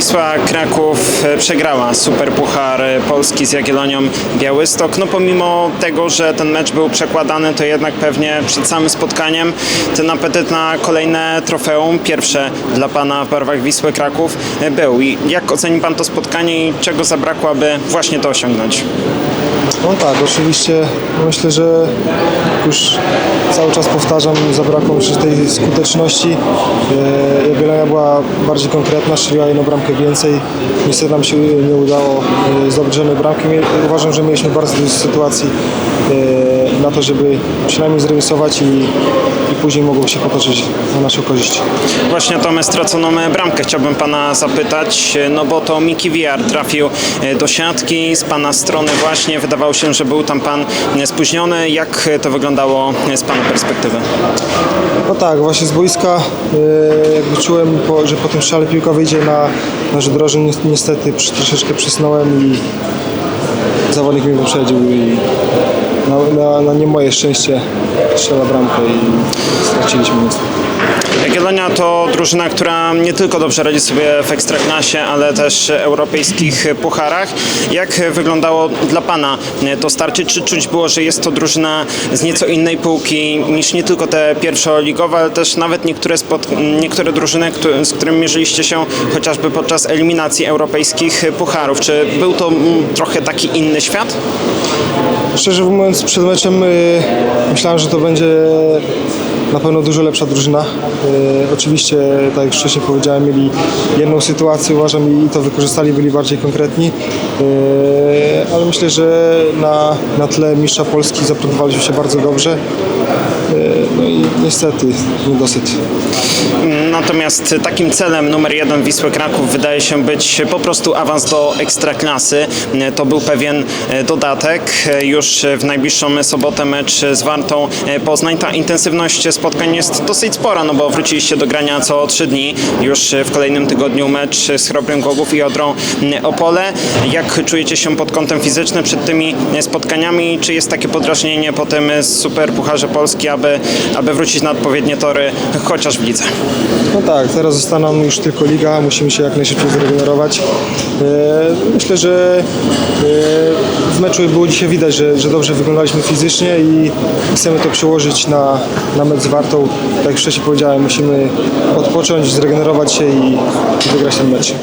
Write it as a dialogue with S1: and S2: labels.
S1: Wisła Kraków e, przegrała Superpuchar Polski z Jagiellonią Białystok. No pomimo tego, że ten mecz był przekładany, to jednak pewnie przed samym spotkaniem ten apetyt na kolejne trofeum, pierwsze dla Pana w barwach Wisły Kraków e, był. I jak oceni Pan to spotkanie i czego zabrakło, aby właśnie to osiągnąć?
S2: No tak, oczywiście myślę, że już cały czas powtarzam, zabrakło mi tej skuteczności. E, Jagiellonia była bardziej konkretna, strzeliła jedną bramkę więcej. Niestety nam się nie udało e, zdobyć żadnej bramki. Uważam, że mieliśmy bardzo dużo sytuacji e, na to, żeby przynajmniej zremisować i, i później mogło się potoczyć na naszą korzyść.
S1: Właśnie o tą straconą bramkę chciałbym Pana zapytać, no bo to Miki Wiar trafił e, do siatki z Pana strony właśnie. Wydawało się, że był tam Pan e, spóźniony. Jak to wyglądało e, z Pana perspektywy?
S2: No tak, właśnie z boiska e, jakby czułem, że po tym strzale piłka wyjdzie na drożę. Ni- Niestety troszeczkę przysnąłem i zawodnik mnie wyprzedził i na, na, na nie moje szczęście strzela bramkę i straciliśmy niestety.
S1: Jagiellonia to drużyna, która nie tylko dobrze radzi sobie w Ekstraklasie, ale też europejskich pucharach. Jak wyglądało dla Pana to starcie? Czy czuć było, że jest to drużyna z nieco innej półki niż nie tylko te pierwszoligowe, ale też nawet niektóre, spot, niektóre drużyny, z którymi mierzyliście się chociażby podczas eliminacji europejskich pucharów? Czy był to trochę taki inny świat?
S2: Szczerze mówiąc, przed meczem y, myślałem, że to będzie na pewno dużo lepsza drużyna. Y, oczywiście, tak jak wcześniej powiedziałem, mieli jedną sytuację, uważam, i to wykorzystali, byli bardziej konkretni. Y, ale myślę, że na, na tle mistrza Polski zaprezentowaliśmy się bardzo dobrze. No i niestety niedosyt.
S1: Natomiast takim celem numer jeden Wisły Kraków wydaje się być po prostu awans do ekstraklasy. To był pewien e, dodatek. E, Już w najbliższą sobotę mecz z Wartą e, Poznań. Ta intensywność spotkań jest dosyć spora, no bo wróciliście do grania co trzy dni. Już w kolejnym tygodniu mecz z Chrobrym Głogów i Odrą Opole. Jak czujecie się pod kątem fizycznym przed tymi spotkaniami? Czy jest takie podrażnienie po tym Super Pucharze Polski, aby, aby wrócić na odpowiednie tory, chociaż w lidze?
S2: No tak, teraz została nam już tylko liga, musimy się jak najszybciej zregenerować. E, Myślę, że e, w meczu było dzisiaj widać, że, że dobrze wyglądaliśmy fizycznie i chcemy to przełożyć na, na mecz z Wartą. Tak jak wcześniej powiedziałem, musimy odpocząć, zregenerować się i wygrać ten mecz.